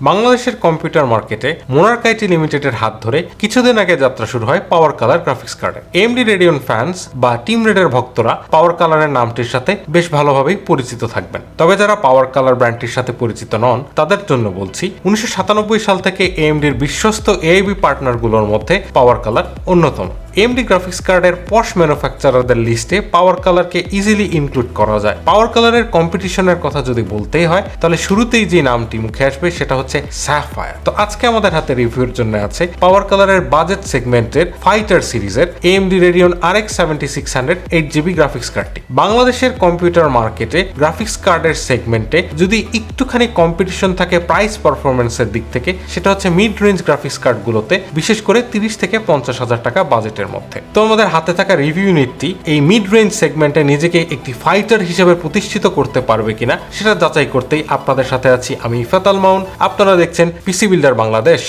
বাংলাদেশের কম্পিউটার মার্কেটে মোনার্কাইটি লিমিটেডের হাত ধরে কিছুদিন আগে যাত্রা শুরু হয় পাওয়ার কালার গ্রাফিক্স কার্ডে। এমডি রেডিয়ন ফ্যান্স বা টিম রেডের ভক্তরা পাওয়ার কালারের নামটির সাথে বেশ ভালোভাবেই পরিচিত থাকবেন। তবে যারা পাওয়ার কালার ব্র্যান্ডটির সাথে পরিচিত নন, তাদের জন্য বলছি উনিশশো সাতানব্বই সাল থেকে এএমডির বিশ্বস্ত এআইবি পার্টনারগুলোর মধ্যে পাওয়ার কালার অন্যতম। এমডি গ্রাফিক্স কার্ডের পশ ম্যানুফ্যাকচারারদের লিস্টে পাওয়ার কালারকে ইজিলি ইনক্লুড করা যায়। পাওয়ার কালারের কম্পিটিশনের কথা যদি বলতেই হয়, তাহলে শুরুতেই যে নামটি মুখে আসবে সেটা হচ্ছে স্যাফায়ার তো আজকে আমাদের হাতে রিভিউর জন্য আছে পাওয়ার কালারের বাজেট সেগমেন্টের ফাইটার সিরিজের AMD Radeon R X seventy six hundred eight GB graphics কার্ডটি বাংলাদেশের কম্পিউটার মার্কেটে গ্রাফিক্স কার্ডের সেগমেন্টে যদি একটুখানি কম্পিটিশন থাকে প্রাইস পারফরমেন্সের দিক থেকে, সেটা হচ্ছে মিড রেঞ্জ গ্রাফিক্স কার্ডগুলোতে বিশেষ করে তিরিশ থেকে পঞ্চাশ হাজার টাকা বাজেটের মধ্যে। তো আমাদের হাতে থাকা রিভিউ ইউনিটটি এই মিড রেঞ্জ সেগমেন্টে নিজেকে একটি ফাইটার হিসেবে প্রতিষ্ঠিত করতে পারবে কিনা, সেটা যাচাই করতেই আপনাদের সাথে আছি আমি ইফাতাল মাউন। আপনারা দেখছেন পিসি বিল্ডার বাংলাদেশ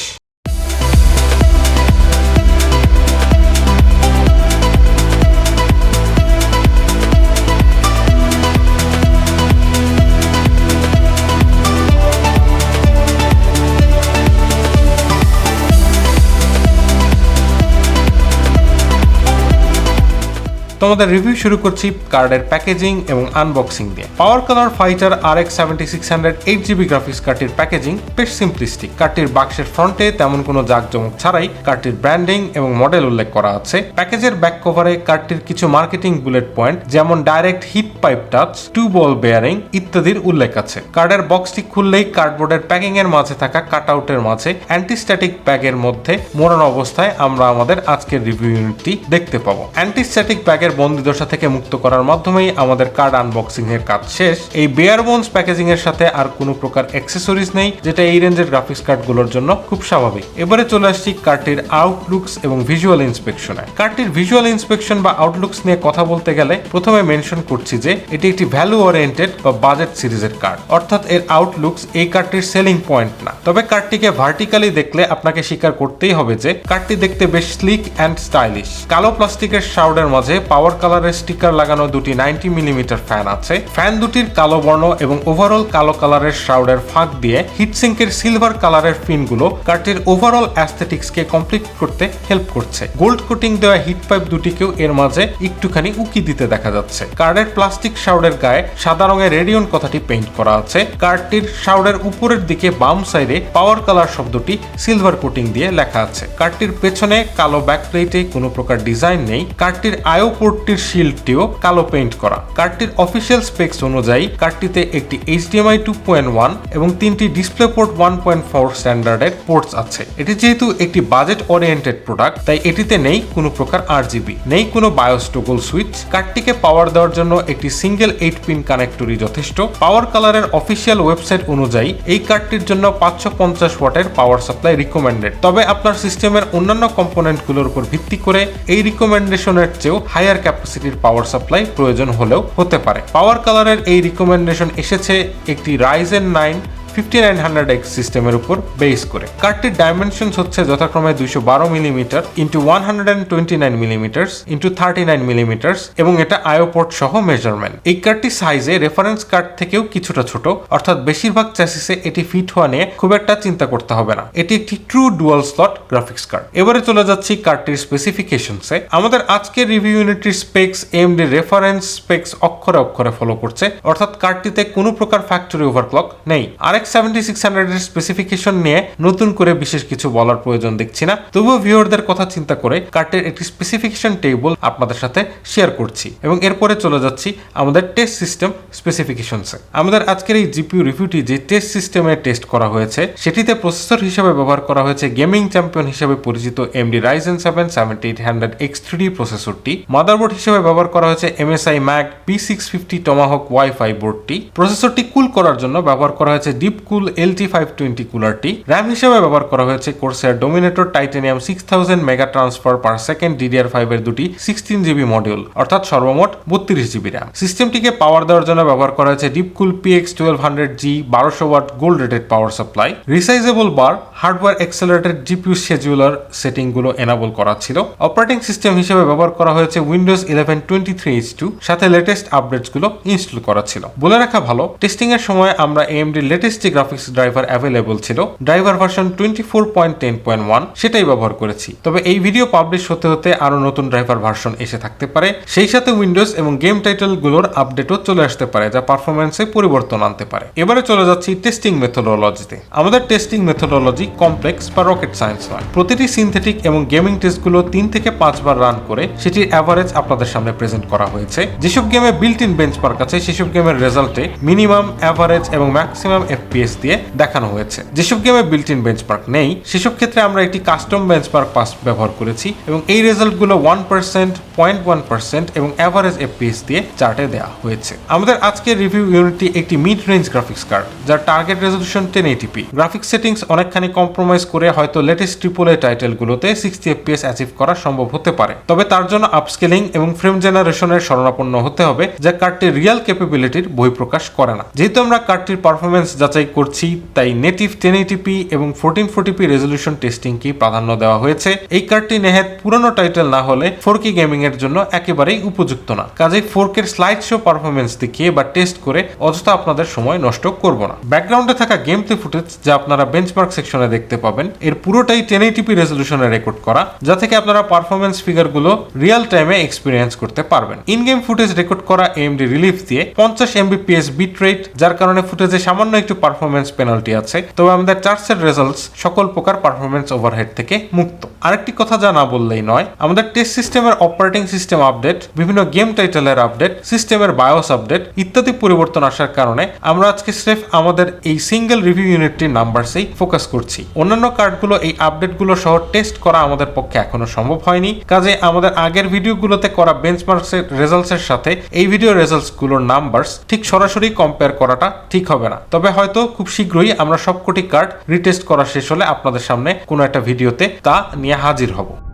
তোমাদের রিভিউ শুরু করছি কার্ডের প্যাকেজিং এবং আনবক্সিং দিয়ে। Power Color Fighter R X seventy six hundred eight GB graphics কার্ডটির packaging বেশ সিম্পলিস্টিক কার্ডটির বাক্সের ফ্রন্টে তেমন কোনো জাঁকজমক ছাড়াই কার্ডটির ব্র্যান্ডিং এবং মডেল উল্লেখ করা আছে। প্যাকেজের ব্যাক কভারে কার্ডটির কিছু মার্কেটিং বুলেট পয়েন্ট যেমন direct heat pipe touch two ball bearing ইত্যাদির উল্লেখ আছে। কার্ডের বক্সটি খুললেই কার্ডবোর্ডের প্যাকিং এর মাঝে থাকা কাট আউটের মাঝে অ্যান্টিস্ট্যাটিক ব্যাগের মধ্যে মোড়ানো অবস্থায় আমরা আমাদের আজকের রিভিউ ইউনিটটি দেখতে পাবো। অ্যান্টিস্ট্যাটিক ব্যাগের বন্দিদশা থেকে মুক্ত করার মাধ্যমেই আমাদের কার্ড আনবক্সিং এর কাজ শেষ। এই বেয়ার বোনস প্যাকেজিং এর সাথে আর কোনো প্রকার অ্যাক্সেসরিজ নেই, যেটা এই রেঞ্জের গ্রাফিক্স কার্ডগুলোর জন্য খুব স্বাভাবিক। এবারে চলে আসছি কার্ডটির আউটলুকস এবং ভিজুয়াল ইন্সপেকশনে কার্ডটির ভিজুয়াল ইন্সপেকশন বা আউটলুকস নিয়ে কথা বলতে গেলে প্রথমে মেনশন করছি যে, এটি একটি ভ্যালু ওরিয়েন্টেড বা বাজেট সিরিজের কার্ড। অর্থাৎ এর আউটলুকস এই কার্ডটির সেলিং পয়েন্ট না। তবে কার্ডটিকে ভার্টিক্যালি দেখলে আপনাকে স্বীকার করতেই হবে যে, কার্ডটি দেখতে বেশ স্লিক অ্যান্ড স্টাইলিশ কালো প্লাস্টিকের শাউডের মাঝে পাওয়ার কালারের স্টিকার লাগানো দুটি নাইনটি মিলিমিটার ফ্যান আছে। ফ্যান দুটির কালো বর্ণ এবং ওভারঅল কালো কালারের শাউডের ফাঁক দিয়ে হিটসিঙ্কের সিলভার কালারের পিনগুলো কার্ডটির ওভারঅল অ্যাস্থেটিক্সকে কমপ্লিট করতে হেল্প করছে। গোল্ড কোটিং দেওয়া হিট পাইপ দুটিকেও এর মাঝে একটুখানি উকি দিতে দেখা যাচ্ছে। কার্ডের প্লাস্টিক শাউডের গায়ে সাদা রঙের রেডিয়ন কথাটি পেইন্ট করা আছে। কার্ডটির শাউডের উপরের দিকে বাম সাইডে পাওয়ার কালার শব্দটি সিলভার কোটিং দিয়ে লেখা আছে। কার্ডটির পেছনে কালো ব্যাক প্লেটে কোনো প্রকার ডিজাইন নেই। কার্ডটির আয়ো পোর্টটির শিল্ডটিও কালো পেইন্ট করা। কার্ডটির অফিসিয়াল স্পেক্স অনুযায়ী কার্ডটিতে একটি এইচডিএমআই টু পয়েন্ট ওয়ান এবং তিনটি display port one point four স্ট্যান্ডার্ডের ports আছে। এটি যেহেতু একটি বাজেট ওরিয়েন্টেড প্রোডাক্ট তাই এটিতে নেই কোনো প্রকার আর জিবি নেই কোনো বায়োস টোগল সুইচ কার্ডটিকে পাওয়ার দেওয়ার জন্য একটি সিঙ্গেল এইট পিন কানেক্টরই যথেষ্ট। পাওয়ার কালারের অফিসিয়াল ওয়েবসাইট অনুযায়ী এই কার্ডটির জন্য পাঁচশো পঞ্চাশ ওয়াটের পাওয়ার সাপ্লাই রিকমেন্ডেড তবে আপনার সিস্টেমের অন্যান্য কম্পোনেন্টগুলোর উপর ভিত্তি করে এই রিকমেন্ডেশনের চেয়েও হায়ার ক্যাপাসিটির পাওয়ার সাপ্লাই প্রয়োজন হলেও হতে পারে। পাওয়ার কালারের এই রিকমেন্ডেশন এসেছে একটি Ryzen nine fifty nine hundred X সিস্টেমের উপর বেস করে। কার্ডটির ডাইমেনশন হচ্ছে যথাক্রমে দুইশো বারো millimetre into one hundred and twenty nine millimetres into thirty nine millimetres এবং এটা আয়োপোর্ট সহ মেজারমেন্ট এই কার্ডটি সাইজে রেফারেন্স কার্ড থেকেও কিছুটা ছোট, অর্থাৎ বেশিরভাগ চ্যাসিসে এটি ফিট হওয়া নিয়ে খুব একটা চিন্তা করতে হবে না। এটি একটি true dual slot graphics card এবারে চলে যাচ্ছি কার্ডটির স্পেসিফিকেশনসে আমাদের আজকের রিভিউ ইউনিটির স্পেক্স এমডি রেফারেন্স স্পেক্স অক্ষরে অক্ষরে ফলো করছে, অর্থাৎ কার্ডটিতে কোনো প্রকার ফ্যাক্টরি ওভারক্লক নেই। আরেক সেভেন্টি সিক্স হান্ড্রেডের স্পেসিফিকেশন নিয়ে নতুন করে বিশেষ কিছু বলার প্রয়োজন দেখছি না। তবুও ভিউয়ারদের কথা চিন্তা করে কার্ডের একটি স্পেসিফিকেশন টেবিল আপনাদের সাথে শেয়ার করছি এবং এরপরে চলে যাচ্ছি আমাদের টেস্ট সিস্টেম স্পেসিফিকেশনসে আমাদের আজকের এই জিপিউ রিভিউটি যে টেস্ট সিস্টেমে টেস্ট করা হয়েছে, সেটিতে প্রসেসর হিসেবে ব্যবহার করা হয়েছে গেমিং চ্যাম্পিয়ন হিসেবে পরিচিত AMD Ryzen seven seventy eight hundred X three প্রসেসরটি motherboard হিসেবে ব্যবহার করা হয়েছে MSI MAG P six fifty Tomahawk WiFi বোর্ডটি প্রসেসরটি কুল করার জন্য ব্যবহার করা হয়েছে DeepCool LT five twenty কুলারটি র্যাম হিসেবে ব্যবহার করা হয়েছে কোর্সের Dominator titanium six thousand mega transfer per second DDR five এর দুটি সিক্সটিন জিবি মডিউল অর্থাৎ সর্বমোট বত্রিশ জিবি র্যাম সিস্টেমটিকে পাওয়ার দেওয়ার জন্য ব্যবহার করা হয়েছে DeepCool PX twelve hundred G বারোশো watt gold rated power supply resizable bar hardware accelerated GPU scheduler সেটিংগুলো enable করা ছিল। অপারেটিং সিস্টেম হিসেবে ব্যবহার করা হয়েছে Windows eleven twenty three H two সাথে লেটেস্ট আপডেটসগুলো ইনস্টল করা ছিল। বলে রাখা ভালো টেস্টিং এর সময় আমরা এএমডি লেটেস্ট যে গ্রাফিক্স ড্রাইভার অ্যাভেলেবল ছিল। Driver version twenty four point ten point one সেটাই ব্যবহার করেছি। তবে এই ভিডিও পাবলিশ হতে হতে আরও নতুন ড্রাইভার ভার্সন এসে থাকতে পারে। সেই সাথে উইন্ডোজ এবং গেম টাইটেলগুলোর আপডেটও চলে আসতে পারে, যা পারফরমেন্সে পরিবর্তন আনতে পারে। এবারে চলে যাচ্ছি টেস্টিং মেথোডোলজিতে আমাদের টেস্টিং মেথোডোলজি কমপ্লেক্স বা রকেট সায়েন্স নয়। প্রতিটি সিনথেটিক এবং গেমিং টেস্টগুলো তিন থেকে পাঁচবার রান করে সেটির অ্যাভারেজ আপনাদের সামনে প্রেজেন্ট করা হয়েছে। যেসব গেমে বিল্ট ইন বেঞ্চমার্ক আছে, সেসব গেমের রেজাল্টে মিনিমাম অ্যাভারেজ এবং ম্যাক্সিমাম এফপিএস দিয়ে দেখানো হয়েছে। যেসব গেমে বিল্ট ইন বেঞ্চমার্ক নেই, সেসব ক্ষেত্রে আমরা একটি কাস্টম বেঞ্চমার্ক পাস ব্যবহার করেছি এবং এই রেজাল্টগুলো one percent point one percent এবং অ্যাভারেজ এফপিএস দিয়ে চার্টে দেওয়া হয়েছে। আমাদের আজকের রিভিউ ইউনিটটি একটি মিড রেঞ্জ গ্রাফিক্স কার্ড যার target resolution ten eighty p graphics settings অনেকখানি কম্প্রোমাইজ করে হয়তো লেটেস্ট ট্রিপল এ টাইটেলগুলোতে সিক্সটি এফপিএস অ্যাচিভ করা সম্ভব হতে পারে। তবে তার জন্য আপস্কেলিং এবং ফ্রেম জেনারেশনের শরণাপন্ন হতে হবে, যা কার্ডটির রিয়াল ক্যাপাবিলিটির বহিঃপ্রকাশ করে না। যেহেতু আমরা কার্ডটির পারফরমেন্স যাচাই করছি, তাই নেটিভ টেন এইটিপি এবং ফোরটিন ফোরটিপি রেজলিউশন টেস্টিংকেই প্রাধান্য দেওয়া হয়েছে? এই কার্ডটি নেহাত পুরনো টাইটেল না হলে ফোর কে গেমিং এর জন্য একেবারেই উপযুক্ত না। কাজেই four K slideshow performance দেখিয়ে বা টেস্ট করে অযথা আপনাদের সময় নষ্ট করব না। ব্যাকগ্রাউন্ডে থাকা গেম প্লে ফুটেজ যা আপনারা বেঞ্চমার্ক সেকশনে দেখতে পাবেন, এর পুরোটাই টেন এইটিপি রেজলিউশনে রেকর্ড করা, যা থেকে আপনারা পারফরমেন্স ফিগারগুলো রিয়েল টাইমে এক্সপিরিয়েন্স করতে পারবেন। ইন গেম ফুটেজ রেকর্ড করা এমডি রিলিফ দিয়ে পঞ্চাশ এমবিপিএস বিট রেট যার কারণে ফুটেজে সামান্য একটু পারফরমেন্স পেনাল্টি আছে। তবে আমাদের চার্টসের রেজাল্টস সকল প্রকার পারফরমেন্স ওভারহেড থেকে মুক্ত। আরেকটি কথা যা না বললেই নয়, আমাদের টেস্ট সিস্টেমের অপারেটিং সিস্টেম আপডেট বিভিন্ন গেম টাইটেলের আপডেট সিস্টেমের বায়োস আপডেট ইত্যাদি পরিবর্তন আসার কারণে আমরা আজকে স্রেফ আমাদের এই সিঙ্গেল রিভিউ ইউনিটটির নাম্বারসেই ফোকাস করছি। অন্যান্য কার্ডগুলো এই আপডেটগুলো সহ টেস্ট করা আমাদের পক্ষে এখনও সম্ভব হয়নি। কাজে আমাদের আগের ভিডিওগুলোতে করা বেঞ্চমার্কসের রেজাল্টসের সাথে এই ভিডিও রেজাল্টসগুলোর নাম্বারস ঠিক সরাসরি কম্পেয়ার করাটা ঠিক হবে না। তবে হয়তো খুব শীঘ্রই আমরা সবকটি কার্ড রিটেস্ট করা শেষ হলে আপনাদের সামনে কোনো একটা ভিডিওতে তা নিয়ে হাজির হব।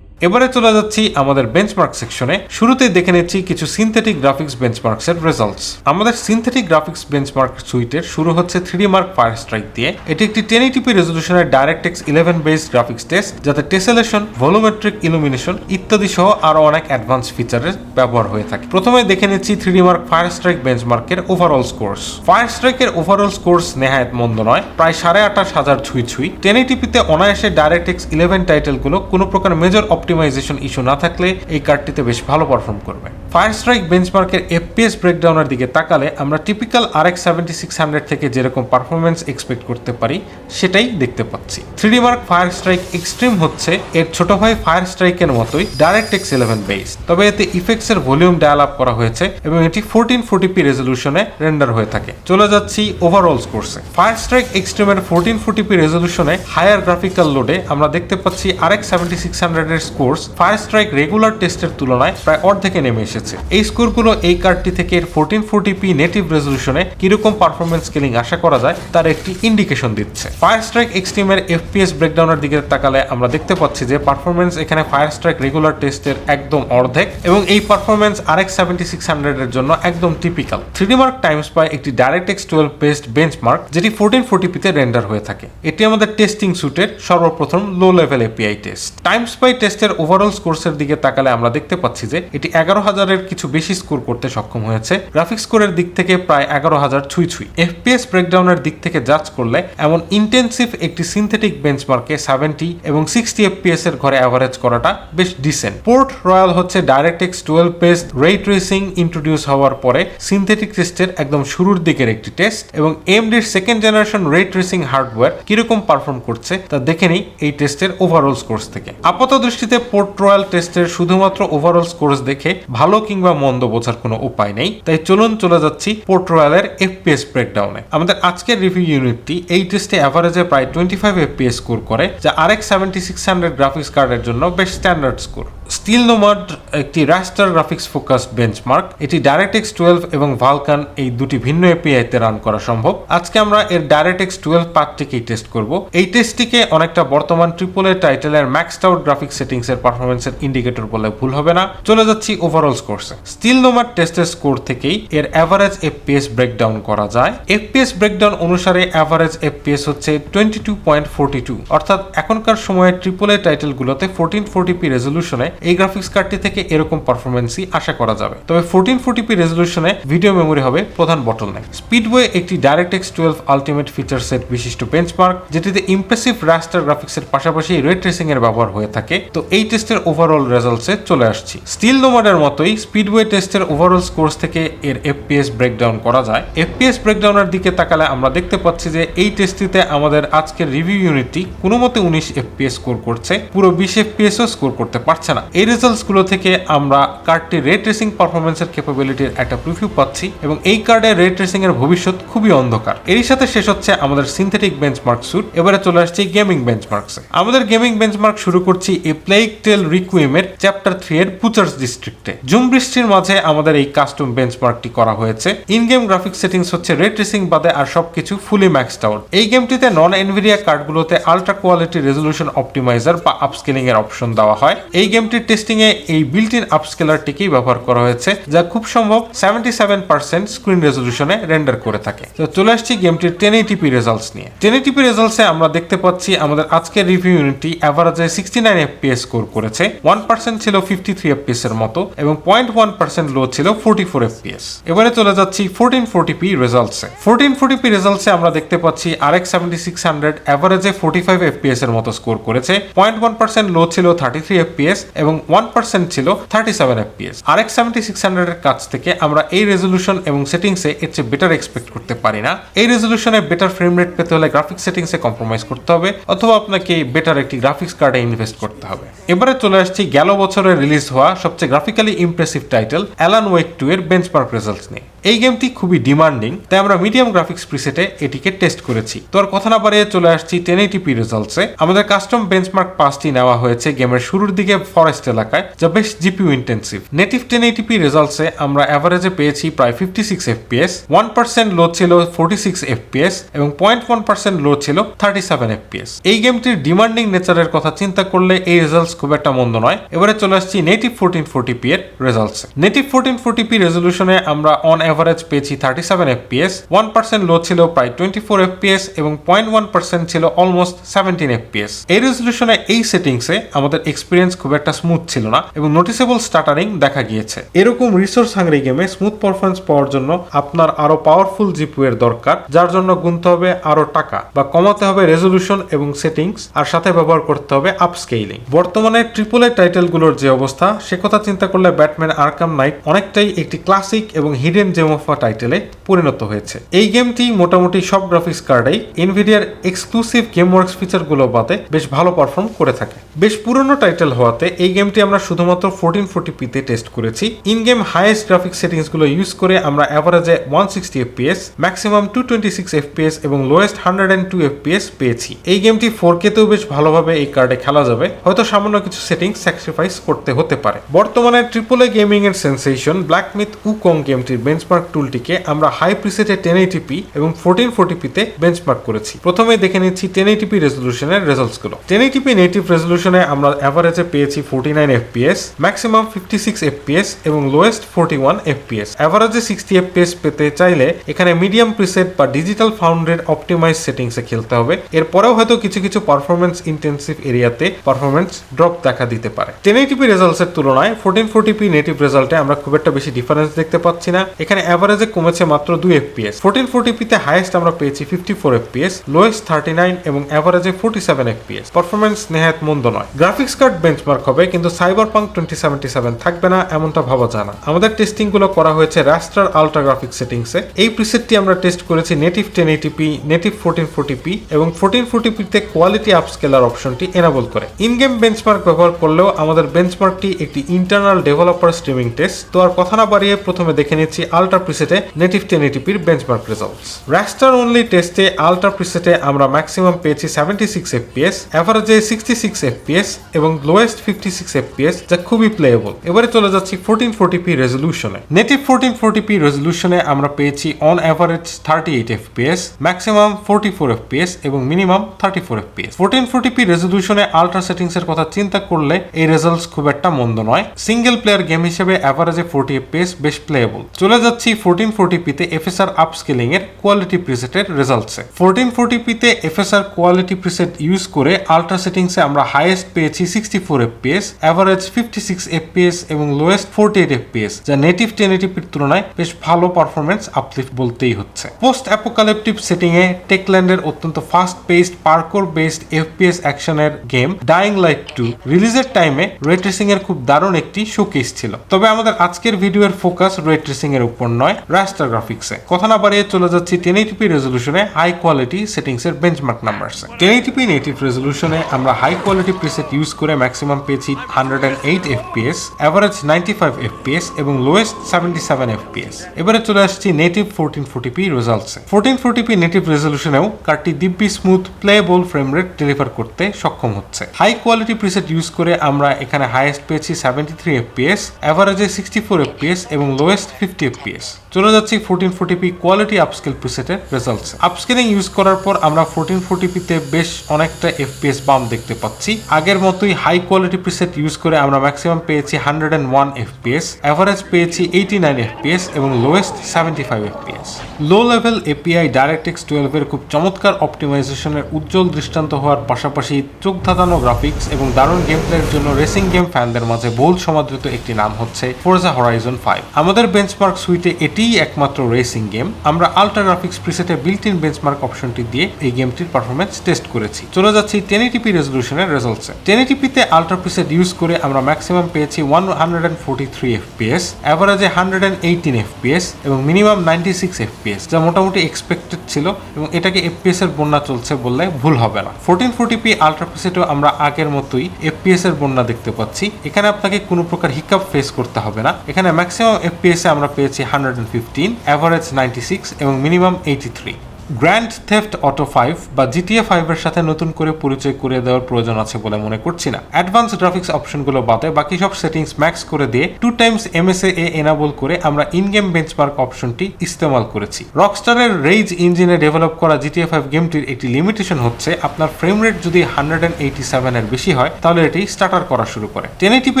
এবারে চলে যাচ্ছি আমাদের বেঞ্চমার্ক সেকশনে শুরুতেই দেখে নিচ্ছি কিছু সিনথেটিক গ্রাফিক্স বেঞ্চমার্কস এর রেজাল্টস আমাদের সিনথেটিক গ্রাফিক্স বেঞ্চমার্ক সুইটের শুরু হচ্ছে থ্রি মার্ক ফায়ার স্ট্রাইক দিয়ে। এটি একটি ten eighty p রেজলিউশনের DirectX eleven based graphics test যাতে টেসেলেশন ভলোমেট্রিক ইলুমিনেশন ইত্যাদি সহ আরও অনেক অ্যাডভান্স ফিচারের ব্যবহার হয়ে থাকে। প্রথমে দেখে নিচ্ছি থ্রি মার্ক ফায়ার স্ট্রাইক বেঞ্চমার্কের ওভারঅল স্কোর্স ফায়ার স্ট্রাইকের ওভারঅল স্কোর্স নেহায়ত মন্দ নয়, প্রায় সাড়ে আঠাশ হাজার ছুঁই ছুঁই। টেন এইটিপিতে অনায়াসে ডাইরেক্টেক্স ইলেভেন টাইটেলগুলো কোনো প্রকার মেজর অপটিমাইজেশন ইস্যু না থাকলে এই কার্ডটিতে বেশ ভালো পারফর্ম করবে। ফায়ার স্ট্রাইক বেঞ্চমার্কের এফপিএস ব্রেকডাউনের দিকে তাকালে আমরা typical R X seventy six hundred থেকে যেরকম পারফরমেন্স এক্সপেক্ট করতে পারি, সেটাই দেখতে পাচ্ছি। Three mark Fire Strike extreme হচ্ছে এর ছোট ভাই ফায়ার স্ট্রাইকের মতোই ডাইরেক্ট এক্স ইলেভেন বেস তবে এতে ইফেক্টস এর ভলিউম ডায়াল আপ করা হয়েছে এবং এটি ফোরটিন ফোর্টিপি রেজলিউশনে রেন্ডার হয়ে থাকে। চলে যাচ্ছি ওভারঅল স্কোর্সে ফায়ার স্ট্রাইক এক্সট্রিমের ফোরটিন ফোর্টিপি রেজলিউশনে হায়ার গ্রাফিক্যাল লোডে আমরা দেখতে পাচ্ছি আর এক্স সেভেন্টি সিক্স হান্ড্রেডের স্কোর্স ফায়ার স্ট্রাইক রেগুলার টেস্টের তুলনায় প্রায় অর্ধেকে নেমে এসেছে। এই স্কোরগুলো এই কার্ডটি থেকে এর ফোরটিন ফোর্টি পি নেটিভ রেজলিউশনে কীরকম পারফরমেন্স স্কেলিং আশা করা যায়, তার একটি ইন্ডিকেশন দিচ্ছে। ফায়ার স্ট্রাইক এক্সট্রিমের এফপিএস ব্রেকডাউনের দিকে তাকালে আমরা দেখতে পাচ্ছি যে পারফরমেন্স এখানে ফায়ার স্ট্রাইক রেগুলার টেস্টের একদম অর্ধেক এবং এই performance R X seventy six হান্ড্রেডের জন্য একদম typical three D mark Time Spy একটি direct x twelve based benchmark যেটি ফোরটিন ফোর্টি পিতে রেন্ডার হয়ে থাকে। এটি আমাদের টেস্টিং সুটের সর্বপ্রথম low level API test Time Spy টেস্টের ওভারঅল স্কোর্সের দিকে তাকালে আমরা দেখতে পাচ্ছি যে এটি এগারো হাজারের কিছু বেশি স্কোর করতে সক্ষম হয়েছে। গ্রাফিক্স স্কোরের দিক থেকে প্রায় এগারো হাজার ছুঁই ছুঁই। এফপিএস ব্রেকডাউনের দিক থেকে জাজ করলে এমন ইন্টেন্সিভ একটি সিনথেটিক বেঞ্চমার্কে সেভেন্টি এবং সিক্সটি এফপিএস এর ঘরে অ্যাভারেজ করাটা বেশ ডিসেন্ট পোর্ট রয়্যাল হচ্ছে DirectX twelve based ray tracing introduce হওয়ার পরে সিনথেটিক টেস্টের একদম শুরুর দিকের একটি টেস্ট এবং এমডির second generation ray tracing hardware কীরকম পারফর্ম করছে তা দেখে নেই এই টেস্টের ওভারঅল স্কোর্স থেকে। আপাত দৃষ্টিতে পোর্ট রয়্যাল টেস্টের শুধুমাত্র ওভারঅল স্কোর্স দেখে ভালো কিংবা মন্দ বোঝার কোনো উপায় নেই। তাই চলুন চলে যাচ্ছি পোর্ট রয়্যালের এফপিএস ব্রেকডাউনে আমাদের আজকের রিভিউ ইউনিটটি এই টেস্টে অ্যাভারেজে প্রায় টোয়েন্টি ফাইভ এফপিএস স্কোর করে, যা আর এক সেভেন্টি সিক্স হান্ড্রেড গ্রাফিক্স কার্ডের জন্য বেশ স্ট্যান্ডার্ড স্কোর স্টিল নোমাড একটি রাস্টার গ্রাফিক্স ফোকাসড বেঞ্চমার্ক এটি ডাইরেক্টেক্স টুয়েলভ এবং ভালকান এই দুটি ভিন্ন এপিআইতে রান করা সম্ভব। আজকে আমরা এর ডাইরেক্টেক্স টুয়েলভ পার্টটিকেই টেস্ট করব। এই টেস্টটিকে অনেকটা বর্তমান ট্রিপল এ টাইটেলের ম্যাক্সড আউট গ্রাফিক্স সেটিংস এর পারফরমেন্সের ইন্ডিকেটর বলে ভুল হবে না। চলে যাচ্ছি ওভারঅল স্কোরসে স্টিল নোমাড টেস্টের স্কোর থেকেই এর অ্যাভারেজ এফপিএস ব্রেকডাউন করা যায়। এফপিএস ব্রেকডাউন অনুসারে অ্যাভারেজ এফপিএস হচ্ছে twenty two point forty two অর্থাৎ এখনকার সময়ে ট্রিপল এ টাইটেলগুলোতে ফোরটিন ফোর্টি পি রেজলিউশনে এই গ্রাফিক্স কার্ডটি থেকে এরকম পারফরমেন্সই আশা করা যাবে। তবে ফোরটিন ফোরটিপি রেজলিউশনে ভিডিও মেমোরি হবে প্রধান বটল বটলনেক স্পিডওয়ে একটি DirectX twelve ultimate feature set বিশিষ্ট বেঞ্চমার্ক যেটিতে ইমপ্রেসিভ রাস্টার গ্রাফিক্সের পাশাপাশি রেড ট্রেসিং এর ব্যবহার হয়ে থাকে। তো এই টেস্টের ওভারঅল রেজাল্টসে চলে আসছি। স্টিল নোমাডের মতোই স্পিডওয়ে টেস্টের ওভারঅল স্কোর্স থেকে এর এফপিএস ব্রেকডাউন করা যায়। এফপিএস ব্রেকডাউনের দিকে তাকালে আমরা দেখতে পাচ্ছি যে এই টেস্টটিতে আমাদের আজকের রিভিউ ইউনিটটি কোনো মতে উনিশ এফপিএস স্কোর করছে, পুরো বিশ এফপিএসও স্কোর করতে পারছে না। এই রেজাল্টসগুলো থেকে আমরা কার্ডটির রে ট্রেসিং পারফরমেন্সের ক্যাপাবিলিটির একটা প্রিভিউ পাচ্ছি এবং এই কার্ডের রে ট্রেসিং এর ভবিষ্যৎ খুবই অন্ধকার। এরই সাথে শেষ হচ্ছে আমাদের সিনথেটিক বেঞ্চমার্ক স্যুট এবারে চলে আসছে গেমিং বেঞ্চমার্কসে আমাদের গেমিং বেঞ্চমার্ক শুরু করছি এই প্লেগ টেল রিকুইমের চ্যাপ্টার থ্রি এর পুচার্স ডিস্ট্রিক্টে জুম বৃষ্টির মাঝে আমাদের এই কাস্টম বেঞ্চমার্কটি করা হয়েছে। ইন গেম গ্রাফিক্স সেটিংস হচ্ছে রে ট্রেসিং বাদে আর সবকিছু ফুলি ম্যাক্সড আউট এই গেমটিতে নন এনভিডিয়া কার্ডগুলোতে আলট্রা কোয়ালিটি রেজলিউশন অপটিমাইজার বা আপস্কেলিং এর অপশন দেওয়া হয়। এই গেমটির টেস্টিং এ এই বিল্ট ইন আপস্কেলারটিকেই ব্যবহার করা হয়েছে, যা খুব সম্ভব সেভেন্টি সেভেন পার্সেন্ট স্ক্রিন রেজলিউশনে রেন্ডার করে থাকে। তো চলে আসছি গেমটির টেন এইটিপি রেজাল্টস নিয়ে। টেন এইটিপি রেজাল্টসে আমরা দেখতে পাচ্ছি আমাদের আজকের রিভিউ ইউনিটটি অ্যাভারেজে সিক্সটি নাইন এফপিএস স্কোর করেছে ওয়ান পার্সেন্ট ছিল ফিফটি থ্রি এফপিএস এর মতো এবং পয়েন্ট ওয়ান পার্সেন্ট লো ছিল ফোর্টি ফোর এফপিএস এবারে চলে যাচ্ছি ফোরটিন ফোর্টিপি রেজাল্টসে ফোরটিন ফোর্টিপি রেজাল্টসে আমরা দেখতে পাচ্ছি R X seventy six hundred অ্যাভারেজে ফোর্টি ফাইভ এফপিএস এর মতো স্কোর করেছে পয়েন্ট ওয়ান পার্সেন্ট লো ছিল থার্টি থ্রি এফপিএস এবং ওয়ান পার্সেন্ট ছিল thirty seven FPS R X seventy six হান্ড্রেডের কাছ থেকে আমরা এই রেজলিউশন এবং সেটিংসে এর চেয়ে বেটার এক্সপেক্ট করতে পারি না। এই রেজলিউশনে বেটার ফ্রেম রেট পেতে হলে গ্রাফিক্স সেটিংসে কম্প্রোমাইজ করতে হবে, অথবা আপনাকে বেটার একটি গ্রাফিক্স কার্ডে ইনভেস্ট করতে হবে। এবারে চলে আসছি গেল বছরে রিলিজ হওয়া সবচেয়ে graphically impressive title Alan Wake two এর বেঞ্চমার্ক রেজাল্টস নিয়ে। এই গেমটি খুবই ডিমান্ডিং তাই আমরা মিডিয়াম গ্রাফিক্স প্রিসেটে এটিকে টেস্ট করেছি। তো আর কথা না বাড়িয়ে চলে আসছি টেন এইটিপি রেজাল্টসে আমাদের কাস্টম বেঞ্চমার্ক পাঁচটি নেওয়া হয়েছে গেমের শুরুর দিকে ফরেস্ট এলাকায়, যা বেশ GPU intensive native ten eighty p রেজাল্টসে আমরা অ্যাভারেজে পেয়েছি প্রায় fifty six FPS one percent low ছিল ফোর্টি সিক্স এফপিএস এবং পয়েন্ট ওয়ান পার্সেন্ট লো ছিল থার্টি সেভেন এফপিএস এই গেমটির ডিমান্ডিং নেচারের কথা চিন্তা করলে এই রেজাল্টস খুব একটা মন্দ নয়। এবারে চলে আসছি নেটিভ ফোরটিন ফোর্টি পি এর রেজাল্টসে নেটিভ ফোরটিন ফোর্টি পি রেজলিউশনে আমরা অন অ্যাভারেজ পেয়েছি thirty seven FPS one percent low ছিল প্রায় টোয়েন্টি ফোর এফপিএস এবং পয়েন্ট ওয়ান পার্সেন্ট ছিল অলমোস্ট সেভেন্টিন এফপিএস এই রেজলিউশনে এই সেটিংসে আমাদের এক্সপিরিয়েন্স খুব একটা স্মুথ ছিল না এবং নোটিসেবল স্টার্টারিং দেখা গিয়েছে। এরকম রিসোর্স হাঙ্গরি গেমে স্মুথ পারফরমেন্স পাওয়ার জন্য আপনার আরও পাওয়ারফুল জিপু এর দরকার, যার জন্য গুনতে হবে আরও টাকা বা কমাতে হবে রেজলিউশন এবং সেটিংস আর সাথে ব্যবহার করতে হবে আপস্কেলিং বর্তমানে ট্রিপল এ টাইটেলগুলোর যে অবস্থা, সে কথা চিন্তা করলে ব্যাটম্যান আরকাম নাইট অনেকটাই একটি ক্লাসিক এবং হিডেন জেমোফা টাইটেলে পরিণত হয়েছে। এই গেমটি মোটামুটি সব গ্রাফিক্স কার্ডেই এনভিডিয়ার এক্সক্লুসিভ গেম ওয়ার্কস ফিচারগুলো বাদে বেশ ভালো পারফর্ম করে থাকে। বেশ পুরনো টাইটেল হওয়াতে এই গেমটি আমরা শুধুমাত্র ফোরটিন ফোর্টি পিতে টেস্ট করেছি। ইন গেম হাইয়েস্ট গ্রাফিক্স সেটিংসগুলো ইউজ করে আমরা অ্যাভারেজে one sixty FPS maximum two twenty six FPS এবং lowest hundred and two FPS পেয়েছি। এই গেমটি ফোর কেতেও বেশ ভালোভাবে এই কার্ডে খেলা যাবে। হয়তো সামান্য কিছু সেটিংস স্যাক্রিফাইস করতে হতে পারে। বর্তমানে ট্রিপল এ গেমিং এর সেন্সেশন ব্ল্যাক মিথ উকং গেমটির বেঞ্চমার্ক টুলটিকে আমরা হাই প্রিসেটে টেন এইটিপি এবং ফোরটিন ফোর্টিপিতে বেঞ্চমার্ক করেছি। প্রথমে দেখে নিচ্ছি টেন এইটিপি রেজলিউশনের রেজাল্টসগুলো। টেন এইটিপি নেটিভ রেজলিউশনে আমরা অ্যাভারেজে পেয়েছি forty nine FPS maximum fifty six FPS এবং লোয়েস্ট ফোর্টি ওয়ান এফপিএস অ্যাভারেজে সিক্সটি এফপিএস পেতে চাইলে এখানে মিডিয়াম প্রিসেট বা ডিজিটাল ফাউন্ডেড অপটিমাইজ সেটিংসে খেলতে হবে। এরপরেও হয়তো কিছু কিছু পারফরমেন্স ইন্টেন্সিভ এরিয়াতে পারফরমেন্স ড্রপ দেখা দিতে পারে। টেন এইটিপি রেজাল্টস এর তুলনায় ফোরটিন ফোর্টিপি নেটিভ রেজাল্টে আমরা খুব একটা বেশি ডিফারেন্স দেখতে পাচ্ছি না। এখানে অ্যাভারেজে কমেছে মাত্র দুই এফপিএস ফোরটিন ফোর্টিপিতে হাইয়েস্ট আমরা পেয়েছি fifty four FPS lowest thirty nine এবং অ্যাভারেজে ফোর্টি সেভেন এফপিএস পারফরমেন্স নেহাত মন্দ নয়। গ্রাফিক্স কার্ড বেঞ্চমার্ক হবে, কিন্তু Cyberpunk twenty seventy seven থাকবে না, এমনটা ভাবা যায় না। আমাদের টেস্টিংগুলো করা হয়েছে রাস্টার আলট্রা গ্রাফিক সেটিংসে এই প্রিসেটটি আমরা টেস্ট করেছি native ten eighty P native fourteen forty P এবং ফোরটিন ফোর্টিপিতে কোয়ালিটি আপস্কেলার অপশনটি এনাবল করে। ইন গেম বেঞ্চমার্ক ব্যবহার করলেও আমাদের বেঞ্চমার্কটি একটি ইন্টারনাল ডেভেলপার স্ট্রিমিং টেস্ট তো আর কথা না বাড়িয়ে প্রথমে দেখে নিচ্ছি আলট্রা প্রিসেটে নেটিভ টেন এইটিপির বেঞ্চমার্ক রেজাল্টস রাস্টার অনলি টেস্টে আলট্রা প্রিসেটে আমরা ম্যাক্সিমাম পেয়েছি সেভেন্টি সিক্স এফপিএস অ্যাভারেজে সিক্সটি সিক্স এফপিএস এবং লোয়েস্ট ফিফটি সিক্স এফপিএস যা খুবই প্লেয়েবল এবারে চলে যাচ্ছি ফোরটিন ফোর্টিপি রেজলিউশনে নেটিভ ফোরটিন ফোর্টিপি রেজলিউশনে আমরা পেয়েছি on average thirty eight FPS maximum forty four FPS এবং minimum thirty four FPS fourteen forty P রেজলিউশনে ultra settings এর কথা চিন্তা করলে এই রেজাল্টস খুব একটা মন্দ নয়। সিঙ্গেল প্লেয়ার গেম হিসেবে অ্যাভারেজে ফোর্টি এফপিএস বেশ প্লেয়েবল চলে যাচ্ছে যাচ্ছি ফোরটিন ফোরটি পিতে এফএসআর আপস্কেলিং এর কোয়ালিটি প্রিসেটের রেজাল্টসে ফোরটিন ফোরটি পিতে এফএসআর কোয়ালিটি প্রিসেট ইউজ করে আল্ট্রা সেটিংসে আমরা হাইয়েস্ট পেয়েছি sixty four FPS average fifty six FPS এবং লোয়েস্ট ফোরটি এইট এফপিএস যা নেটিভ টেন এটিপির তুলনায় বেশ ভালো পারফরমেন্স আপলিফট বলতেই হচ্ছে। পোস্ট অ্যাপোকালিপটিভ সেটিং এ টেকল্যান্ডের অত্যন্ত fast paced parkour based FPS অ্যাকশনের গেম ডাইং লাইট টু রিলিজের টাইমে রে ট্রেসিং এর খুব দারুণ একটি শোকেস ছিল। তবে আমাদের আজকের ভিডিওর ফোকাস রে ট্রেসিং এর উপর নয় রাস্টার গ্রাফিক্সে কথা না বাড়িয়ে চলে যাচ্ছি টেন এইটিপি রেজলিউশনে হাই কোয়ালিটি সেটিংস এর বেঞ্চমার্ক নাম্বারসে টেন এইটিপি নেটিভ রেজলিউশনে আমরা হাই কোয়ালিটি প্রিসেট ইউজ করে ম্যাক্সিমাম পেয়েছি hundred and eight FPS average ninety five FPS এবং লোয়েস্ট সেভেন্টি সেভেন এফপিএস এবারে চলে আসছি নেটিভ ফোরটিন ফোর্টি পি রেজাল্টসে ফোরটিন ফোর্টি পি নেটিভ রেজলিউশনেও কার্ডটি দিব্যি smooth playable frame rate deliver করতে সক্ষম হচ্ছে। হাই কোয়ালিটি প্রিসেট ইউজ করে আমরা এখানে হাইয়েস্ট পেয়েছি সেভেন্টি থ্রি এফপিএস অ্যাভারেজে সিক্সটি ফোর এফপিএস এবং লোয়েস্ট ফিফটি এফপিএস চলে যাচ্ছি fourteen forty P quality upscale প্রিসেটের results upscaling use করার পর আমরা ফোরটিন ফোর্টি পিতে বেশ অনেকটা এফপিএস বাম দেখতে পাচ্ছি। আগের মতোই হাই কোয়ালিটি প্রিসেট ইউজ করে আমরা ম্যাক্সিমাম পেয়েছি hundred and one FPS average পেয়েছি এইটি নাইন এফপিএস এবং lowest seventy five FPS low level API DirectX টুয়েলভের খুব চমৎকার অপটিমাইজেশনের উজ্জ্বল দৃষ্টান্ত হওয়ার পাশাপাশি চোখ ধাঁধানো গ্রাফিক্স এবং দারুণ গেম প্লের জন্য রেসিং গেম ফ্যানদের মাঝে বহুল সমাদৃত একটি নাম হচ্ছে ফোরজা হরাইজন ফাইভ আমাদের বেঞ্চমার্ক সুইটে এটিই একমাত্র রেসিং গেম আমরা আল্ট্রা গ্রাফিক্স প্রিসেটে বিল্ট ইন বেঞ্চমার্ক অপশনটি দিয়ে এই গেমটির পারফরমেন্স টেস্ট করেছি। চলে যাচ্ছি টেন এটিপি রেজলিউশনের রেজাল্টসে টেন এটিপিতে আল্ট্রা প্রিসেট ইউজ করে আমরা ম্যাক্সিমাম পেয়েছি one hundred and forty three FPS অ্যাভারেজে হান্ড্রেড অ্যান্ড এইটিন এফপিএস এবং মিনিমাম নাইনটি সিক্স এফপিএস যা মোটামুটি এক্সপেক্টেড ছিল এবং এটাকে এফপিএস এর বন্যা চলছে বললে ভুল হবে না। ফোরটিন ফোর্টি পি আল্ট্রা প্রিসেটেও আমরা আগের মতোই এফপিএস এর বন্যা দেখতে পাচ্ছি। এখানে আপনাকে কোনো প্রকার হিকাপ ফেস করতে হবে না। এখানে ম্যাক্সিমাম এফপিএস এ আমরা পেয়েছি hundred and fifteen average ninety six এবং minimum eighty three Grand Theft Auto five বা জিটিএ ফাইভের সাথে নতুন করে পরিচয় করে দেওয়ার প্রয়োজন আছে বলে মনে করছি না। অ্যাডভান্স গ্রাফিক্স অপশনগুলো বাদে বাকি সব সেটিংস ম্যাক্স করে দিয়ে two times MSA A enable করে আমরা ইন গেম বেঞ্চমার্ক অপশনটি ইস্তেমাল করেছি। রকস্টারের রেইজ ইঞ্জিনে ডেভেলপ করা জিটিএ ফাইভ গেমটির একটি লিমিটেশন হচ্ছে আপনার ফ্রেম রেট যদি হান্ড্রেড অ্যান্ড এইটি সেভেনের বেশি হয়, তাহলে এটি স্টার্টার করা শুরু করে। টেন এইটিপি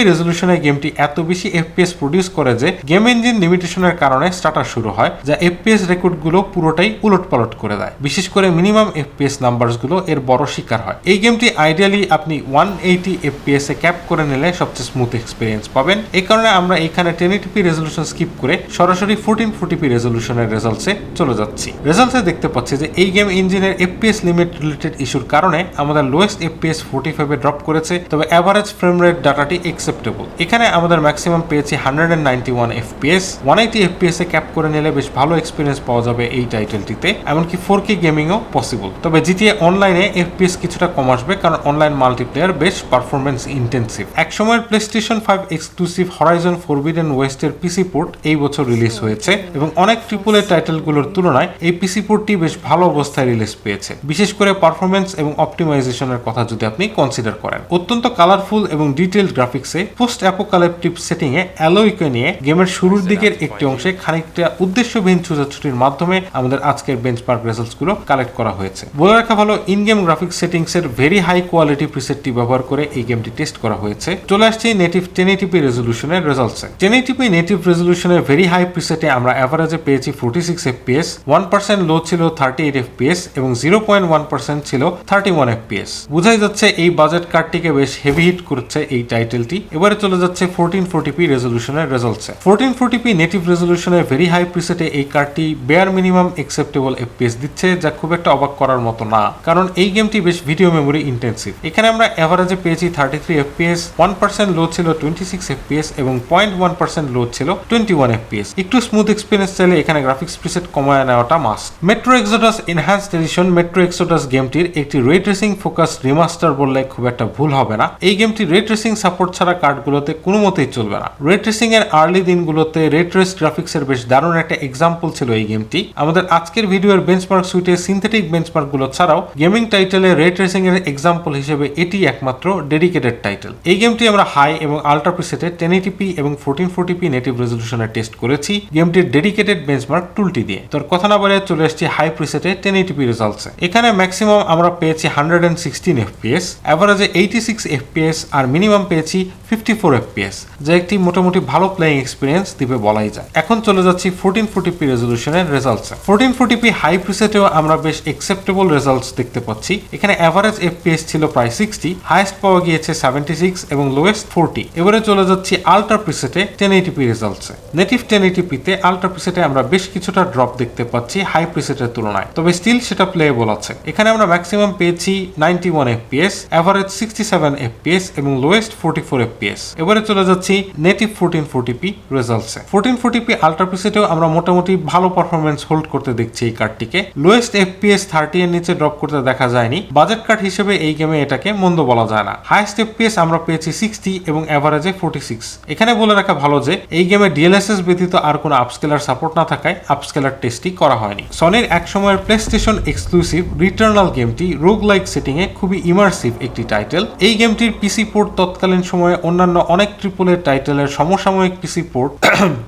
রেজলিউশনে গেমটি এত বেশি এফপিএস প্রডিউস করে যে গেম ইঞ্জিন লিমিটেশনের কারণে স্টার্টার শুরু হয়, যা এফপিএস রেকর্ডগুলো পুরোটাই উলটপালট করে দেয়। বিশেষ করে মিনিমাম এফপিএস নাম্বারসগুলো এর বড় শিকার হয়। এই গেমটি আইডিয়ালি আপনি ওয়ান এইটি এফপিএস এ ক্যাপ করে নিলে সবচেয়ে স্মুথ এক্সপিরিয়েন্স পাবেন। এই কারণে আমরা এখানে টেন এইটিপি রেজলিউশন স্কিপ করে সরাসরি ফোরটিন ফোর্টিপি রেজলিউশনের রেজাল্টসে চলে যাচ্ছি। রেজাল্টসে দেখতে পাচ্ছি যে এই গেম ইঞ্জিনের এফপিএস লিমিট রিলেটেড ইস্যুর কারণে আমাদের লোয়েস্ট এফপিএস ফোর্টি ফাইভে ড্রপ করেছে, তবে অ্যাভারেজ ফ্রেম রেট ডাটাটি একসেপ্টেবল এখানে আমাদের ম্যাক্সিমাম পেয়েছি hundred and ninety one FPS one eighty FPS A cap করে নিলে বেশ ভালো এক্সপিরিয়েন্স পাওয়া যাবে এই টাইটেলটিতে এমনকি ফোর কে গেমিংও পসিবল তবে জিটিএ অনলাইনে এফপিএস কিছুটা কম আসবে কারণ অনলাইন মাল্টিপ্লেয়ার বেশ পারফরমেন্স ইন্টেন্সিভ একসময়ের PlayStation five exclusive Horizon Forbidden ওয়েস্টের PC port এই বছর রিলিজ হয়েছে এবং অনেক ট্রিপল এ টাইটেলগুলোর তুলনায় এই পিসি পোর্টটি বেশ ভালো অবস্থায় রিলিজ পেয়েছে। বিশেষ করে পারফরমেন্স এবং অপটিমাইজেশনের কথা যদি আপনি কনসিডার করেন। অত্যন্ত কালারফুল এবং ডিটেলড গ্রাফিক্সে পোস্ট অ্যাপোকালিপটিভ সেটিং এ অ্যালোইকে নিয়ে গেমের শুরুর দিকের একটি অংশে খানিকটা উদ্দেশ্যবিহীন ছুটাছুটির মাধ্যমে আমাদের আজকের বেঞ্চমার্ক রেজাল্টসগুলো কালেক্ট করা হয়েছে। বলে রাখা ভালো ইন গেম গ্রাফিক্স সেটিংস এর ভেরি হাই কোয়ালিটি প্রিসেটটি ব্যবহার করে এই গেমটি টেস্ট করা হয়েছে। চলে আসছে নেটিভ টেন এইটিপি রেজলিউশনের রেজাল্টসে টেন এইটিপি নেটিভ রেজলিউশনের ভেরি হাই প্রিসেটে আমরা অ্যাভারেজে পেয়েছি forty six FPS one percent low ছিল থার্টি এইট এফপিএস এবং জিরো পয়েন্ট ওয়ান পার্সেন্ট ছিল থার্টি ওয়ান এফ এফপিএস বোঝাই যাচ্ছে এই বাজেট কার্ডটিকে বেশ হেভি হিট করছে এই টাইটেলটি এবারে চলে যাচ্ছে ফোরটিন ফোর্টিপি রেজলিউশনের রেজাল্টসে ফোরটিন ফোর্টিপি নেটিভ রেজলিউশনের ভেরি হাই প্রিসেটে এই কার্ডটি বেয়ার মিনিমাম একসেপ্টেবল এফপিএস দিচ্ছে যা খুব একটা অবাক করার মতো না। কারণ এই গেমটি বেশ ভিডিও মেমোরি ইন্টেন্সিভ এখানে আমরা এভারেজে পেয়েছি thirty three FPS one percent low ছিল টোয়েন্টি সিক্স এফপিএস এবং পয়েন্ট ওয়ান পার্সেন্ট লো ছিল টোয়েন্টি ওয়ান এফপিএস একটু স্মুথ এক্সপিরিয়েন্স চাইলে এখানে গ্রাফিক্স প্রিসেট কমায় নেওয়াটা must Metro Exodus Enhanced Edition Metro Exodus গেমটির একটি রে ট্রেসিং ফোকাস রিমাস্টার বললে খুব একটা ভুল হবে না। এই গেমটি রে ট্রেসিং সাপোর্ট ছাড়া কার্ডগুলোতে কোনো মতেই চলবে না। রে ট্রেসিং এর আর্লি দিনগুলোতে রে ট্রেস গ্রাফিক্স এর বেশ দারুণ একটা এক্সাম্পল ছিল এই গেমটি আমাদের আজকের ভিডিওর বেঞ্চমার্ক সুইটে সিনথেটিক বেঞ্চমার্কগুলো ছাড়াও গেমিং টাইটেলে রে ট্রেসিং এর এক্সাম্পল হিসেবে এটি একমাত্র ডেডিকেটেড টাইটেল এই গেমটি আমরা হাই এবং আল্ট্রা প্রিসেটে টেন এইটিপি এবং ফোরটিন ফোরটিপি নেটিভ রেজলিউশনে টেস্ট করেছি। গেমটির ডেডিকেটেড বেঞ্চমার্ক টুলটি দিয়ে। তোর কথা না বলে চলে এসেছি হাই প্রিসেটে টেন এইটিপি রেজাল্টসে এখানে ম্যাক্সিমাম আমরা পেয়েছি হান্ড্রেড অ্যান্ড সিক্সটিন এফপিএস অ্যাভারেজে এইটি সিক্স এফপিএস আর মিনিমাম পেয়েছি ফিফটি ফোর এফপিএস যা একটি মোটামুটি ভালো প্লেয়িং এক্সপিরিয়েন্স দিবে বলাই যায়। এখন চলে যাচ্ছি ফোরটিন ফোরটিপি রেজলিউশনের রেজাল্টসে ফোরটিন ফোরটিপি হাই প্রিসেটেও আমরা বেশ একসেপ্টেবল রেজাল্টস দেখতে পাচ্ছি। এখানে অ্যাভারেজ এফপিএস ছিল প্রায় সিক্সটি হাইয়েস্ট পাওয়া গিয়েছে সেভেন্টি সিক্স এবং লোয়েস্ট ফোরটি এবারে চলে যাচ্ছি আল্ট্রা প্রিসেটে টেন এইটিপি রেজাল্টসে নেটিভ টেন এইটিপিতে আল্ট্রা প্রিসেটে আমরা বেশ কিছুটা ড্রপ দেখতে পাচ্ছি হাই প্রিসেটের তুলনায়। তবে স্টিল সেটা প্লেয়েবল আছে। এখানে আমরা ম্যাক্সিমাম পেয়েছি ninety one FPS average sixty seven FPS এবং লোয়েস্ট ফোর্টি ফোর এফপিএস এবারে চলে যাচ্ছি নেটিভ ফোরটিন ফোরটিপি রেজাল্টসে ফোরটিন ফোরটিপি আল্ট্রা প্রিসেটেও আমরা মোটামুটি ভালো পারফরমেন্স হোল্ড করতে দেখছি এই কার্ডটিকে লোয়েস্ট এফপিএস থার্টি এর নিচে ড্রপ করতে দেখা যায়নি। বাজেট কার্ড হিসেবে এই গেমে এটাকে মন্দ বলা যায় না। হাইস্ট এফপিএস আমরা পেয়েছি সিক্সটি এবং অ্যাভারেজে ফোর্টি সিক্স এখানে বলে রাখা ভালো যে, এই গেমে ডিএলএসএস ব্যতীত আর কোনো আপস্কেলার সাপোর্ট না থাকায় আপস্কেলার টেস্টই করা হয়নি। সনির এক সময়ের প্লে স্টেশন এক্সক্লুসিভ রিটার্নাল গেমটি রোগ লাইক সেটিংয়ে খুবই ইমার্সিভ একটি টাইটেল এই গেমটির পিসি পোর্ট তৎকালীন সময়ে অন্যান্য অনেক ট্রিপলের টাইটেলের সমসাময়িক PC port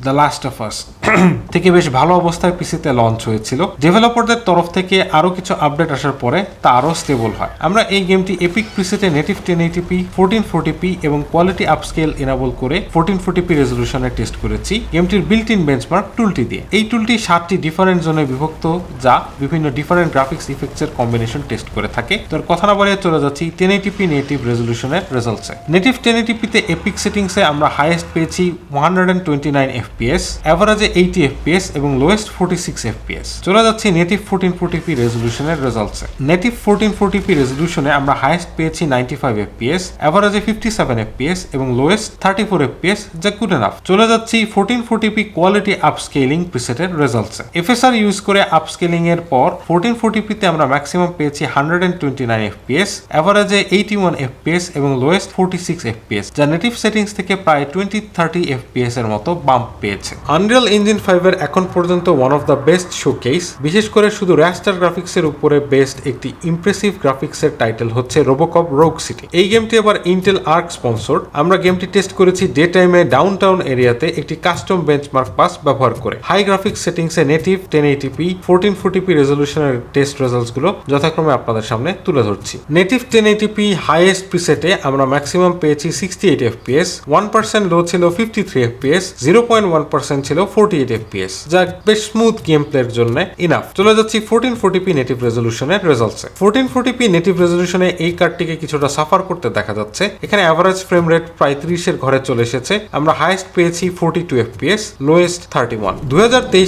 The Last of Us থেকে বেশ ভালো অবস্থায় পিসিতে লঞ্চ হয়েছিল। ডেভেলপারদের তরফ থেকে আরও কিছু আপডেট আসার পরে তা আরও স্টেবল হয়। আমরা এই গেমটি এপিক পিসিতে native ten eighty p fourteen forty p এবং কোয়ালিটি আপস্কেল এনাবল করে ফোরটিন ফোরটিপি রেজলিউশনে টেস্ট করেছি। গেমটির বিল্ট ইন বেঞ্চমার্ক টুলটি দিয়ে। এই টুলটি সাতটি ডিফারেন্ট জোনে বিভক্ত, যা বিভিন্ন ডিফারেন্ট গ্রাফিক্স ইফেক্টস এর কম্বিনেশন টেস্ট করে থাকে। তোর কথা না বলে চলে যাচ্ছি টেন এইটিপি নেটিভ রেজলিউশনের রেজাল্টসে নেটিভ টেন এইটিপিতে এপিক সেটিংসে আমরা হাইয়েস্ট পেয়েছি one hundred and twenty nine FPS অ্যাভারেজে এইটি এফপিএস এবং লোয়েস্ট ফোর্টি সিক্স এফপিএস চলে যাচ্ছি নেটিভ ফোরটিন ফোরটিপি রেজলিউশনের রেজাল্টসে নেটিভ ফোরটিন ফোরটিপি রেজলিউশনে আমরা হাইয়েস্ট পেয়েছি নাইনটি ফাইভ এফপিএস অ্যাভারেজে ফিফটি সেভেন এফপিএস এবং লোয়েস্ট থার্টি ফোর এফপিএস যা গুড এনাফ চলে যাচ্ছি fourteen forty p quality upscaling প্রিসেটের রেজাল্টসে এফএসআর ইউজ করে আপস্কেলিং এর পর ফোরটিন ফোরটিপিতে আমরা ম্যাক্সিমাম পেয়েছি hundred and twenty nine FPS অ্যাভারেজে এইটি ওয়ান এফপিএস এবং লোয়েস্ট ফোর্টি সিক্স এফপিএস যা নেটিভ সেটিংস থেকে প্রায় টোয়েন্টি থার্টি এফপিএস এর মতো বাম্প পেয়েছে। আনরিয়াল ইঞ্জিন ফাইভের এখন পর্যন্ত one of the best showcase বিশেষ করে শুধু র্যাস্টার গ্রাফিক্সের উপরে বেস্ট একটি ইমপ্রেসিভ গ্রাফিক্সের টাইটেল হচ্ছে রোবোকপ রোগ সিটি এই গেমটি আবার ইন্টেল আর্ক স্পন্সর্ড আমরা গেমটি টেস্ট করেছি ডে টাইমে ডাউন টাউন এরিয়াতে একটি কাস্টম বেঞ্চমার্ক পাস ব্যবহার করে। হাই গ্রাফিক্স সেটিংসে native ten eighty P fourteen forty P রেজলিউশনের test রেজাল্টসগুলো যথাক্রমে আপনাদের সামনে তুলে ধরছি। Native ten eighty P highest প্রিসেটে আমরা ম্যাক্সিমাম পেয়েছি sixty eight FPS one percent low ছিল fifty three FPS zero point one percent ছিল ফোর্টি এইট এফপিএস যা বেশ স্মুথ গেম প্লের জন্য ইনাফ চলে যাচ্ছি ফোরটিন ফোরটিপি নেটিভ রেজলিউশনের রেজাল্টসে ফোরটিন ফোরটিপি নেটিভ রেজলিউশনে এই কার্ডটিকে কিছুটা সাফার করতে দেখা যাচ্ছে। এখানে অ্যাভারেজ ফ্রেম রেট প্রায় ত্রিশের ঘরে চলে এসেছে। আমরা হাইয়েস্ট পেয়েছি forty two FPS lowest thirty one দুই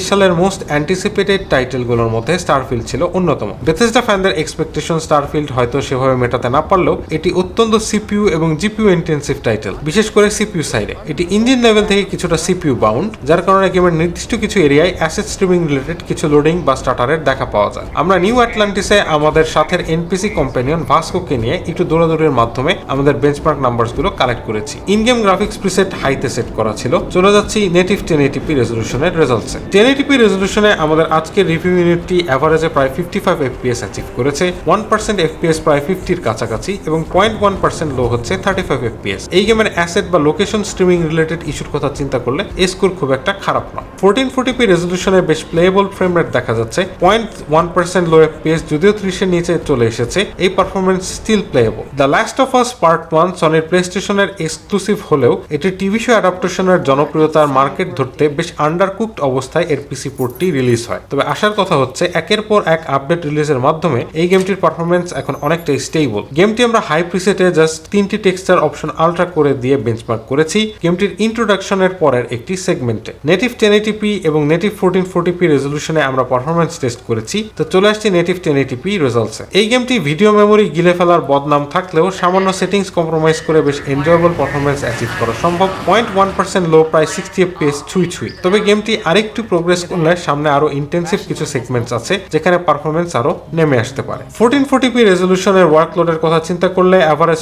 সালের মোস্ট অ্যান্টিসিপেটেড টাইটেলগুলোর মধ্যে স্টারফিল্ড ছিল অন্যতম। বেথেসডা ফ্যানদের এক্সপেকটেশন স্টারফিল্ড হয়তো সেভাবে মেটাতে না পারলেও এটি অত্যন্ত সিপিইউ এবং জিপিইউ ইন্টেন্সিভ টাইটেল বিশেষ করে সিপিইউ সাইডে এটি ইঞ্জিন লেভেল থেকে কিছুটা সিপিইউ বাউন্ড যার কারণে গেমের নির্দিষ্ট কিছু এরিয়ায় অ্যাসেট স্ট্রিমিং রিলেটেড কিছু লোডিং বা স্টার্টারের দেখা পাওয়া যায়। আমরা নিউ অ্যাটলান্টিসে আমাদের সাথের এনপিসি কোম্পানিয়ন ভাস্কোকে নিয়ে একটু দৌড়াদৌড়ির মাধ্যমে আমাদের বেঞ্চমার্ক নাম্বারসগুলো কালেক্ট করেছি। ইন গেম গ্রাফিক্স প্রিসেট হাইতে সেট করা ছিল। চলে যাচ্ছি নেটিভ টেন এইটিপি রেজলিউশনের রেজাল্টসে টেন এইটিপি রেজলিউশনে আমাদের আজকের রিভিউ ইউনিটটি অ্যাভারেজে প্রায় ফিফটি ফাইভ এফপিএস অ্যাচিভ করেছে। ওয়ান পার্সেন্ট এফপিএস প্রায় ফিফটির কাছাকাছি এবং পয়েন্ট ওয়ান পার্সেন্ট লো হচ্ছে থার্টি ফাইভ এফপিএস এই গেমের অ্যাসেট বা লোকেশন স্ট্রিমিং রিলেটেড ইস্যুর কথা চিন্তা করলে স্কোর খুব একটা খারাপ নয়। ফোরটিন ফোর্টিপি রেজলিউশনে বেশ প্লেয়েবল ফ্রেম রেট দেখা যাচ্ছে। Point one percent low FPS যদিও ত্রিশের নিচে চলে এসেছে, এই performance still playable The Last of Us part one সনির প্লে স্টেশনের এক্সক্লুসিভ হলেও, এটি টিভি শো অ্যাডাপ্টেশনের জনপ্রিয়তার মার্কেট ধরতে বেশ আন্ডারকুকড অবস্থায় এর পিসি পোর্টটি রিলিজ হয়। তবে আসার কথা হচ্ছে, একের পর এক আপডেট রিলিজের মাধ্যমে এই গেমটির পারফরমেন্স এখন অনেকটাই স্টেবল গেমটি আমরা হাই প্রিসেটে জাস্ট তিনটি টেক্সচার অপশন আলট্রা করে দিয়ে বেঞ্চমার্ক করেছি। গেমটির ইন্ট্রোডাকশনের পরের একটি সেগমেন্টে নেটিভ টেন এইটিপি এবং নেটিভ ফোরটিন ফোরটিপি রেজলিউশনে আমরা পারফরমেন্স টেস্ট করেছি। তো চলে আসছি নেটিভ টেন এইটিপি রেজাল্টসে এই গেমটি ভিডিও মেমোরি গিলে ফেলার বদনাম থাকলেও সামান্য সেটিংস কম্প্রোমাইজ করে বেশ এনজয়েবল পারফরমেন্স অ্যাচিভ করা সম্ভব। পয়েন্ট ওয়ান পার্সেন্ট লো প্রায় সিক্সটি এফপিএস ছুঁই ছুঁই। তবে গেমটি আরেকটু প্রোগ্রেস করলে সামনে আরও ইন্টেন্সিভ কিছু সেগমেন্টস আছে, যেখানে পারফরমেন্স আরও নেমে আসতে পারে। ফোরটিন ফোরটিপি রেজলিউশনের ওয়ার্কলোডের কথা চিন্তা করলে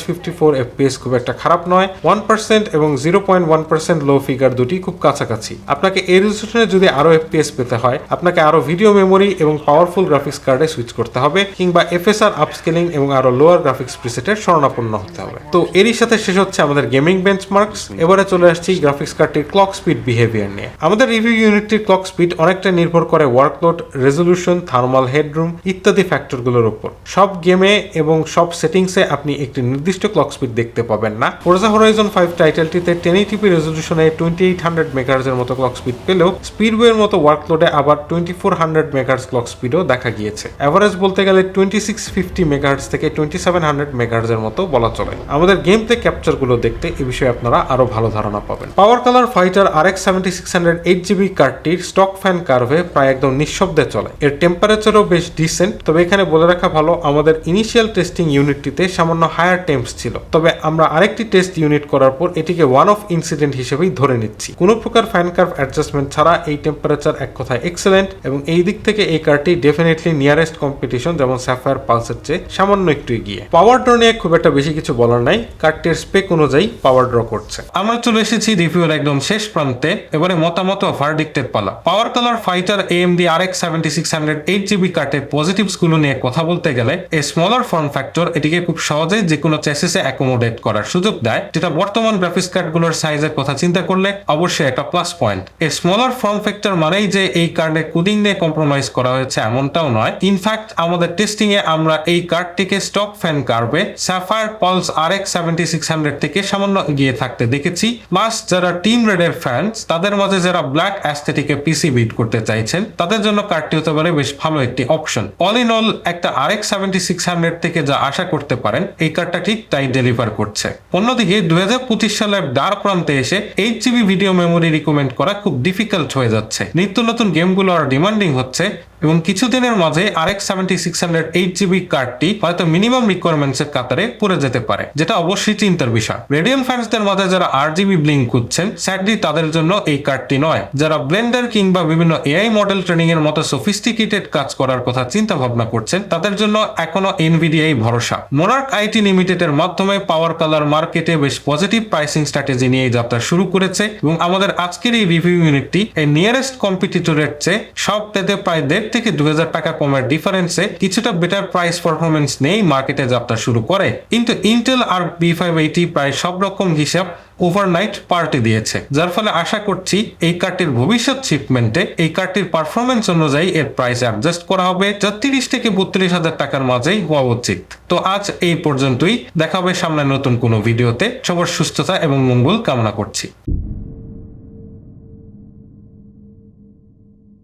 ফিফটি ফোর এফপিএস খুব একটা খারাপ নয়। ওয়ান পার্সেন্ট এবং zero point one percent low figure দুটি খুব কাছাকাছি। আপনাকে এ রেজলিউশনে যদি আরও এফপিএস পেতে হয়, আপনাকে আরও ভিডিও মেমোরি এবং পাওয়ারফুল গ্রাফিক্স কার্ডে সুইচ করতে হবে, কিংবা এফএসআর আপস্কেলিং এবং আরও লোয়ার গ্রাফিক্স প্রিসেটের শরণাপন্ন হতে হবে। তো এরই সাথে শেষ হচ্ছে আমাদের গেমিং বেঞ্চমার্কস এবারে চলে আসছি গ্রাফিক্স কার্ডটির ক্লক স্পিড বিহেভিয়ার নিয়ে। আমাদের রিভিউ ইউনিটটির ক্লক স্পিড অনেকটা নির্ভর করে ওয়ার্কলোড রেজলিউশন থার্মাল হেডরুম ইত্যাদি ফ্যাক্টরগুলোর উপর। সব গেমে এবং সব সেটিংসে আপনি একটি নির্দিষ্ট ক্লক স্পিড দেখতে পাবেন না। ফোরজা হরাইজন ফাইভ টাইটেলটিতে টেন এইটিপি রেজলিউশনে টোয়েন্টি এইট হান্ড্রেড মেগার্সের মতো ক্লক স্পিড পেলেও স্পিডওয়ের মতো ওয়ার্কলোডে আবার twenty four hundred megahertz clock স্পিডও দেখা গিয়েছে। অ্যাভারেজ বলতে গেলে টোয়েন্টি সিক্স ফিফটি মেগাহার্স থেকে টোয়েন্টি সেভেন হান্ড্রেড মেগাহার্সের মতো বলা চলে। আমাদের গেম প্লে ক্যাপচারগুলো দেখতে এ বিষয়ে আপনারা আরও ভালো ধারণা পাবেন। Power Color Fighter R X seventy six hundred eight GB কার্ডটির stock fan কার্ভে প্রায় একদম নিঃশব্দে চলে। এর টেম্পারেচারও বেশ ডিসেন্ট তবে এখানে বলে রাখা ভালো, আমাদের ইনিশিয়াল টেস্টিং ইউনিটটিতে সামান্য হায়ার টেম্পস ছিল। তবে আমরা আরেকটি টেস্ট ইউনিট করার পর এটিকে ওয়ান অফ ইনসিডেন্ট হিসেবেই ধরে নিচ্ছি। কোনো প্রকার ফ্যান কার্ভ অ্যাডজাস্টমেন্ট ছাড়া এই টেম্পারেচার এক কথায় এক্সেলেন্ট এবং এই দিক থেকে এই কারটি ডেফিনেটলি নিয়ারেস্ট কম্পিটিশন যেমন স্যাফায়ার পালসের চেয়ে সামান্য একটু এগিয়ে। পাওয়ার ড্র নিয়ে খুব একটা বেশি কিছু বলার নাই, কারটির স্পেক অনুযায়ী পাওয়ার ড্র করছে। আমরা চলে এসেছি রিভিউর একদম শেষ প্রান্তে, এবারে মতামত ও ভার্ডিক্টের পালা। Power Color Fighter AMD R X seventy six hundred eight GB কার্ডের পজিটিভসগুলো নিয়ে কথা বলতে গেলে, এই স্মলার ফর্ম ফ্যাক্টর এটিকে খুব সহজেই যে কোনো চেসিসে অ্যাকোমোডেট করার সুযোগ দেয়, যেটা বর্তমান গ্রাফিক্স কার্ডগুলোর সাইজের কথা চিন্তা করলে অবশ্যই একটা প্লাস পয়েন্ট এই স্মলার ফর্ম ফ্যাক্টর মানেই যে এই কার্ডে কুদিং নিয়ে কম্প্রোমাইজ করা হয়েছে এমনটাও নয়। ইনফ্যাক্ট আমাদের টেস্টিং এ আমরা এই কার্ডটিকে stock fan কার্ভে Sapphire Pulse R X seventy six hundred থেকে সামান্য এগিয়ে থাকতে দেখেছি। প্লাস যারা টিম রেডের ফ্যান্স তাদের মাঝে যারা ব্ল্যাক অ্যাস্থেটিকে পিসি বিট করতে চাইছেন, তাদের জন্য কার্ডটি হতে পারে বেশ ভালো একটি অপশন অল ইন অল একটা R X seventy six hundred থেকে যা আশা করতে পারেন, এই কার্ডটা ঠিক তাই ডেলিভার করছে। অন্যদিকে দুই হাজার পঁচিশ সালের দ্বার প্রান্তে এসে eight GB video memory recommend করা খুব ডিফিকাল্ট হয়ে যাচ্ছে। নিত্য নতুন গেমগুলো আরও ডিমান্ডিং হচ্ছে। এবং কিছুদিনের মাঝে আরেক seventy six hundred eight GB কার্ডটি হয়তো মিনিমাম রিকোয়ারমেন্টস এর কাতারে পড়ে যেতে পারে, যেটা অবশ্যই চিন্তার বিষয়। রেডিয়ান ফ্যান্সদের মাঝে যারা আর জিবি ব্লিং খুঁজছেন স্যাডলি তাদের জন্য এই কার্ডটি নয়। যারা ব্লেন্ডার কিংবা বিভিন্ন এআই মডেল ট্রেনিং এর মতো সফিস্টিকেটেড কাজ করার কথা চিন্তা ভাবনা করছেন, তাদের জন্য এখনও এনভিডিআই ভরসা। মোনার্ক আইটি লিমিটেড এর মাধ্যমে পাওয়ার কালার মার্কেটে বেশ পজিটিভ প্রাইসিং স্ট্র্যাটেজি নিয়ে যাত্রা শুরু করেছে এবং আমাদের আজকের এই রিভিউ ইউনিটটি এই নিয়ারেস্ট কম্পিটিটরের চেয়ে সব পেতে প্রায় দেড় থেকে দু হাজার টাকা কমের ডিফারেন্সে কিছুটা বেটার প্রাইস পারফরমেন্স নেই মার্কেটে যাত্রা শুরু করে। কিন্তু Intel Arc B five eighty প্রায় সব রকম হিসাব ওভারনাইট পার্টি দিয়েছে। যার ফলে আশা করছি এই কার্ডটির ভবিষ্যৎ শিপমেন্টে এই কার্ডটির পারফরমেন্স অনুযায়ী এর প্রাইস অ্যাডজাস্ট করা হবে, যা তিরিশ থেকে বত্রিশ হাজার টাকার মাঝেই হওয়া উচিত। তো আজ এই পর্যন্তই। দেখা হবে সামনে নতুন কোনো ভিডিওতে সবার সুস্থতা এবং মঙ্গল কামনা করছি।